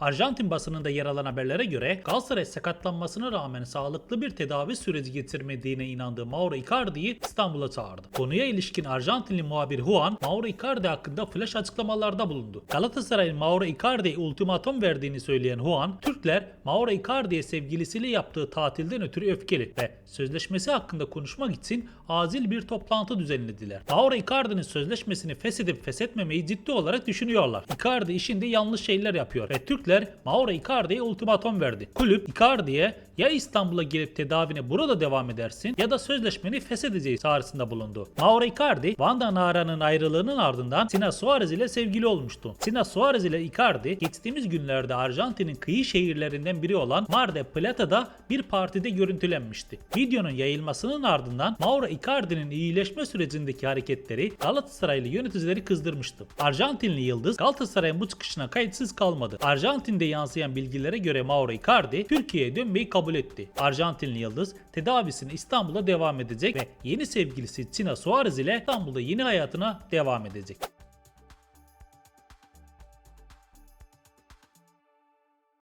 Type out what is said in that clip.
Arjantin basınında yer alan haberlere göre Galatasaray sakatlanmasına rağmen sağlıklı bir tedavi süreci geçirmediğine inandığı Mauro Icardi'yi İstanbul'a çağırdı. Konuya ilişkin Arjantinli muhabir Juan, Mauro Icardi hakkında flash açıklamalarda bulundu. Galatasaray'ın Mauro Icardi'ye ultimatom verdiğini söyleyen Juan, Türkler Mauro Icardi'ye sevgilisiyle yaptığı tatilden ötürü öfkeli ve sözleşmesi hakkında konuşmak için acil bir toplantı düzenlediler. Mauro Icardi'nin sözleşmesini feshedip feshetmemeyi ciddi olarak düşünüyorlar. Icardi işinde yanlış şeyler yapıyor ve Türkler Mauro Icardi'ye ultimatom verdi. Kulüp Icardi'ye ya İstanbul'a gelip tedavine burada devam edersin ya da sözleşmeni feshedeceğiz çağrısında bulundu. Mauro Icardi, Vanda Nara'nın ayrılığının ardından Sina Suarez ile sevgili olmuştu. Sina Suarez ile Icardi geçtiğimiz günlerde Arjantin'in kıyı şehirlerinden biri olan Mar del Plata'da bir partide görüntülenmişti. Videonun yayılmasının ardından Mauro Icardi'nin iyileşme sürecindeki hareketleri Galatasaraylı yöneticileri kızdırmıştı. Arjantinli yıldız Galatasaray'ın bu çıkışına kayıtsız kalmadı. Arjantin'de yansıyan bilgilere göre Mauro Icardi Türkiye'ye dönmeyi kabul etti. Arjantinli yıldız tedavisine İstanbul'da devam edecek ve yeni sevgilisi Tina Suarez ile İstanbul'da yeni hayatına devam edecek.